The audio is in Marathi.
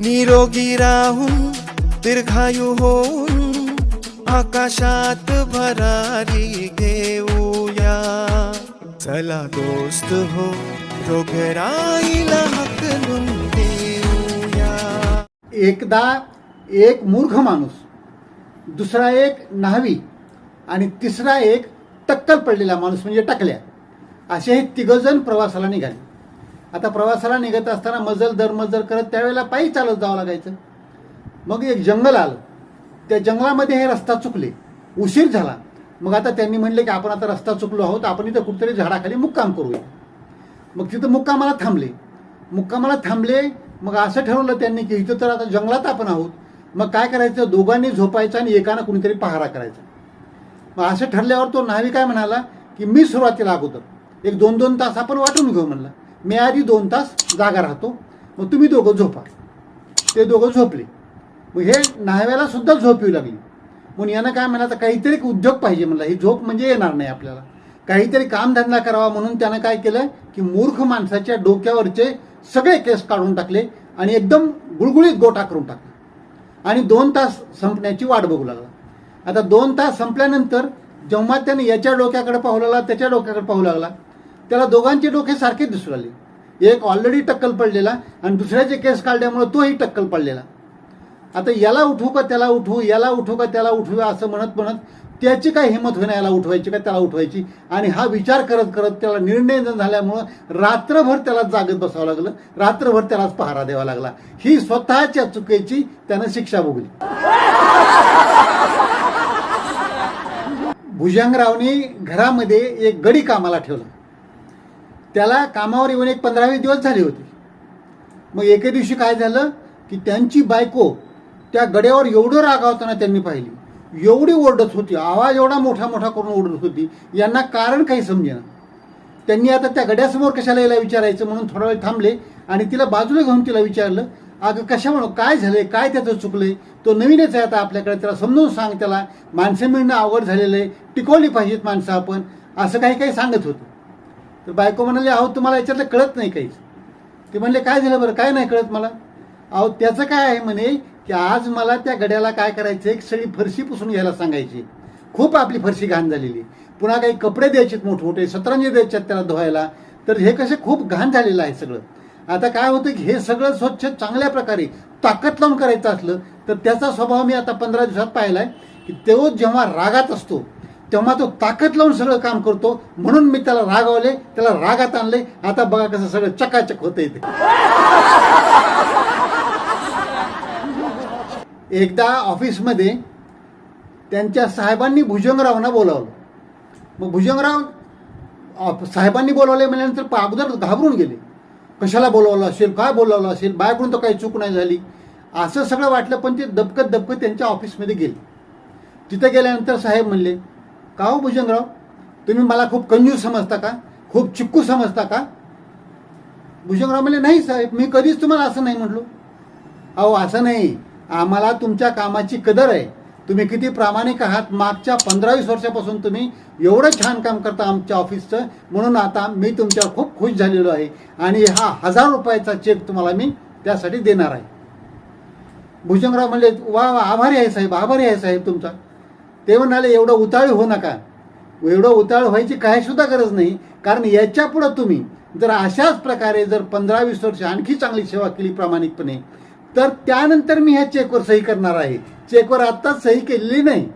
निरोगी राहून दीर्घायू होऊन आकाशात भरारी घेऊया. चला दोस्त हो रोगराईला हकलून देऊया. एकदा एक मूर्ख माणूस दुसरा एक न्हावी आणि तिसरा एक टक्कल पडलेला माणूस म्हणजे टकल्या. असे हे तिघजण प्रवासाला निघाले. आता प्रवासाला निघत असताना मजल दर मजल करत त्यावेळेला पायी चालत जावं लागायचं. मग एक जंगल आलं. त्या जंगलामध्ये हे रस्ता चुकले. उशीर झाला. मग आता त्यांनी म्हणले की आपण आता रस्ता चुकलो आहोत आपण इथं कुठेतरी झाडाखाली मुक्काम करूया. मग तिथं मुक्कामाला थांबले. मुक्कामाला थांबले मग असं ठरवलं त्यांनी की इथं तर आता जंगलात आपण आहोत. मग काय करायचं? दोघांनी झोपायचं आणि एकानं कुणीतरी पहारा करायचा. मग असं ठरल्यावर तो न्हावी काय म्हणाला की मी सुरुवातीला अगोदर एक दोन दोन तास आपण वाटून घेऊ म्हणला. मी आधी दोन तास जागा राहतो. मग तुम्ही दोघं झोपा. ते दोघं झोपले. मग हे न्हाव्याला सुद्धा झोप येऊ लागली. म्हणून यानं काय म्हणाला काहीतरी उद्योग पाहिजे म्हणला. ही झोप म्हणजे येणार नाही आपल्याला. काहीतरी कामधंदा करावा म्हणून त्यानं काय केलं की मूर्ख माणसाच्या डोक्यावरचे सगळे केस काढून टाकले आणि एकदम गुळगुळीत गोटा करून टाकला. आणि दोन तास संपण्याची वाट बघू लागला. आता दोन तास संपल्यानंतर जेव्हा त्याने याच्या डोक्याकडे पाहू लागला त्याच्या डोक्याकडे पाहू लागला त्याला दोघांचे डोके सारखे दिसू लागले. एक ऑलरेडी टक्कल पडलेला आणि दुसऱ्याचे केस काढल्यामुळे तोही टक्कल पडलेला. आता याला उठवू का त्याला उठवू याला उठवू का त्याला उठवूया असं म्हणत म्हणत त्याची काय हिंमत होईना याला उठवायची का त्याला उठवायची? आणि हा विचार करत करत त्याला निर्णय न झाल्यामुळं रात्रभर त्याला जागत बसावं लागलं. रात्रभर त्यालाच पहारा द्यावा लागला. ही स्वतःच्या चुकीची त्यानं शिक्षा भोगली. भुजंगरावने घरामध्ये एक गडी कामाला ठेवला. त्याला कामावर येऊन एक पंधरावीस दिवस झाले होते. मग एके दिवशी काय झालं की त्यांची बायको त्या गड्यावर एवढं रागावताना त्यांनी पाहिली. एवढी ओरडत होती आवाज एवढा मोठा मोठा करून ओरडत होती यांना कारण काही समजेना. त्यांनी आता त्या गड्यासमोर कशाला यायला विचारायचं म्हणून थोडा वेळ थांबले आणि तिला बाजूला घेऊन तिला विचारलं अगं कशा म्हणू काय झालंय? काय त्याचं चुकलंय? तो नवीनच आहे आता आपल्याकडे त्याला समजून सांग त्याला. माणसं मिळणं आवड झालेलं आहे. टिकवली पाहिजेत माणसं आपण. असं काही काही सांगत होतं. तर बायको म्हणाले अहो तुम्हाला याच्यातलं कळत नाही काहीच. ते म्हणले काय झालं बरं? काय नाही कळत मला? अहो त्याचं काय आहे? म्हणे की आज मला त्या गड्याला काय करायचं? एक सळी फरशी पुसून घ्यायला सांगायची. खूप आपली फरशी घाण झालेली. पुन्हा काही कपडे द्यायचेत मोठमोठे सतरंजी द्यायच्यात त्याला धुवायला. तर हे कसे खूप घाण झालेलं आहे सगळं. आता काय होतं की हे सगळं स्वच्छ चांगल्या प्रकारे ताकद लावून करायचं असलं तर त्याचा स्वभाव मी आता पंधरा दिवसात पाहिलाय की तो जेव्हा रागात असतो तेव्हा तो ताकद लावून सगळं काम करतो. म्हणून मी त्याला रागावले त्याला रागात आणले. आता बघा कसं सगळं चकाचक होतं इथे एकदा ऑफिसमध्ये त्यांच्या साहेबांनी भुजंगरावना बोलावलं. मग भुजंगराव साहेबांनी बोलावले म्हणल्यानंतर अगोदर घाबरून गेले. कशाला बोलावलं असेल? काय बोलावलं असेल? बायकडून तर काही चूक नाही झाली. असं सगळं वाटलं पण ते दबकत दबकत त्यांच्या ऑफिसमध्ये गेले. तिथे गेल्यानंतर साहेब म्हणले का हो भुजंगराव? तुम्ही मला खूप कंजूस समजता का? खूप चिक्कू समजता का? भुजंगराव म्हणले नाही साहेब मी कधीच तुम्हाला असं नाही म्हटलो. अहो असं नाही. आम्हाला तुमच्या कामाची कदर आहे. तुम्ही किती प्रामाणिक आहात. मागच्या पंधरावीस वर्षापासून तुम्ही एवढं छान काम करता आमच्या ऑफिसचं. म्हणून आता मी तुमच्यावर खूप खुश झालेलो आहे. आणि हा हजार रुपयाचा चेक तुम्हाला मी त्यासाठी देणार आहे. भुजंगराव म्हणले वा वा आभारी आहे साहेब आभारी आहे साहेब तुमचा. ते म्हणाले एवढं उताळी होऊ नका. एवढं उताळ व्हायची काही सुद्धा गरज नाही. कारण याच्या पुढं तुम्ही जर अशाच प्रकारे जर पंधरा वीस वर्ष आणखी चांगली सेवा केली प्रामाणिकपणे तर त्यानंतर मी ह्या चेकवर सही करणार आहे. चेकवर आत्ताच सही केलेली नाही.